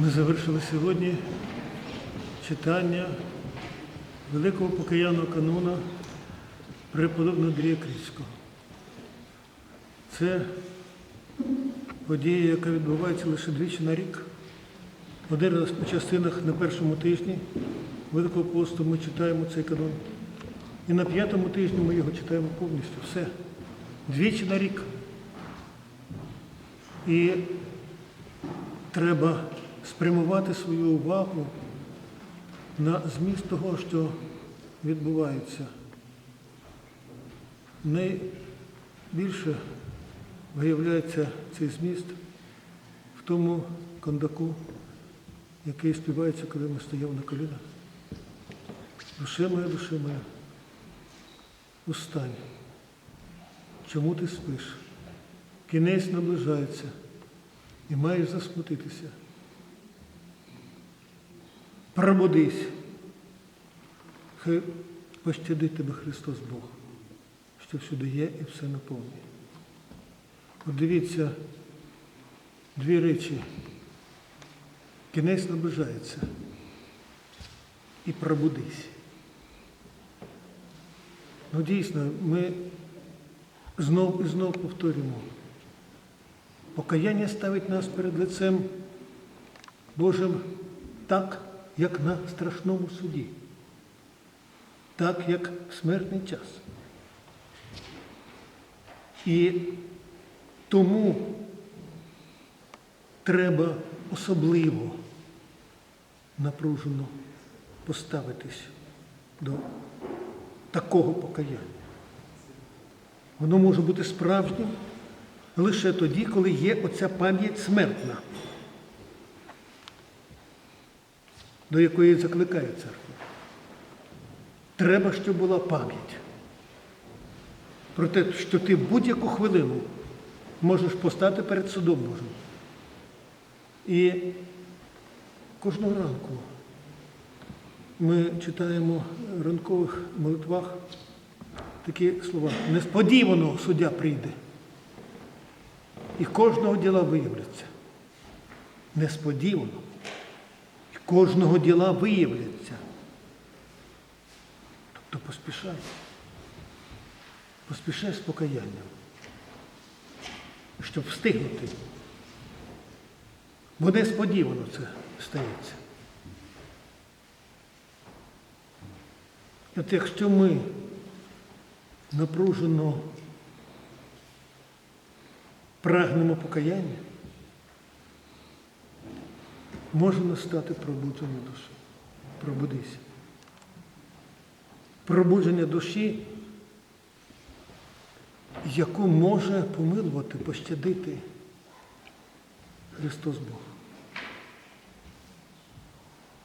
Ми завершили сьогодні читання великого покаянного канона преподобного Андрія Крицького. Це подія, яка відбувається лише двічі на рік. Один раз по частинах на першому тижні Великого посту ми читаємо цей канон. І на п'ятому тижні ми його читаємо повністю. Все. Двічі на рік. І треба спрямувати свою увагу на зміст того, що відбувається. Найбільше виявляється цей зміст в тому кондаку, який співається, коли ми стояв на колінах. Душе моя, душе моя, устань. Чому ти спиш? Кінець наближається і маєш засмутитися. Пробудись. Хай пощадить тебе Христос Бог, що всюди є і все наповнює. От дивіться, дві речі. Кінець наближається і пробудись. Ну дійсно, ми знов і знов повторюємо. Покаяння ставить нас перед лицем Божим так, як на страшному суді, так, як в смертний час. І тому треба особливо напружено поставитись до такого покаяння. Воно може бути справжнім лише тоді, коли є оця пам'ять смертна, до якої закликає церква. Треба, щоб була пам'ять про те, що ти будь-яку хвилину можеш постати перед судом Божим. І кожного ранку ми читаємо в ранкових молитвах такі слова. Несподівано суддя прийде. І кожного діла виявляться. Несподівано. Кожного діла виявляться. Тобто поспішай. Поспішай з покаянням, щоб встигнути. Бо несподівано це стається. От якщо ми напружено прагнемо покаяння, може настати пробудження душі. Пробудися. Пробудження душі, яку може помилувати, пощадити Христос Бог.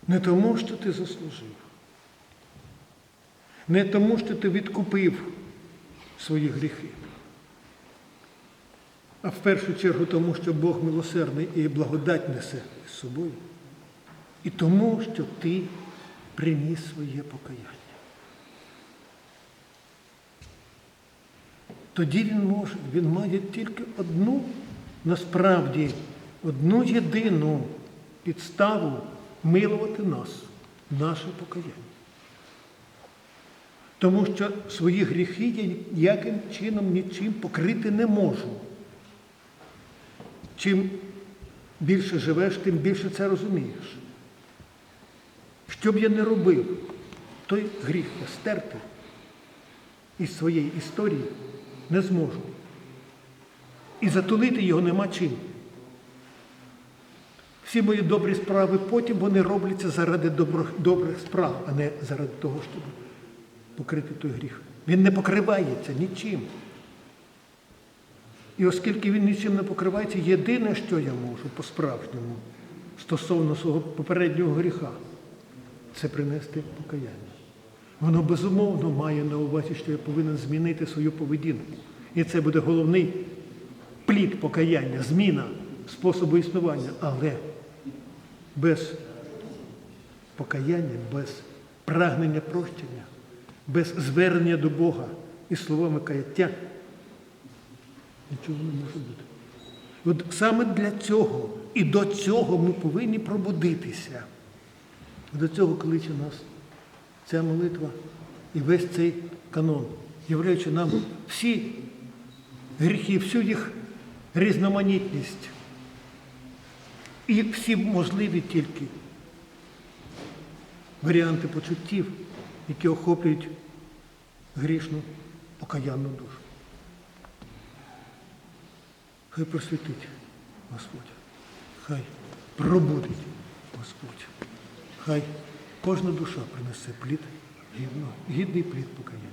Не тому, що ти заслужив, не тому, що ти відкупив свої гріхи, а в першу чергу тому, що Бог милосердний і благодать несе з собою. І тому, що ти приніс своє покаяння. Тоді він може, він має тільки одну, насправді, одну єдину підставу милувати нас, наше покаяння. Тому що свої гріхи я ніяким чином нічим покрити не можу. Чим більше живеш, тим більше це розумієш. Що б я не робив, той гріх я стерти із своєї історії не зможу. І затулити його нема чим. Всі мої добрі справи потім вони робляться заради добрих, добрих справ, а не заради того, щоб покрити той гріх. Він не покривається нічим. І оскільки він нічим не покривається, єдине, що я можу по-справжньому стосовно свого попереднього гріха, це принести покаяння. Воно безумовно має на увазі, що я повинен змінити свою поведінку. І це буде головний плід покаяння, зміна способу існування. Але без покаяння, без прагнення прощення, без звернення до Бога і словами каяття нічого не може бути. От саме для цього І до цього ми повинні пробудитися. До цього кличе нас ця молитва і весь цей канон, являючи нам всі гріхи, всю їх різноманітність і всі можливі тільки варіанти почуттів, які охоплюють грішну покаянну душу. Хай просвітить Господь, хай пробудить Господь, хай кожна душа принесе плід, гідно- гідний плід покаяння.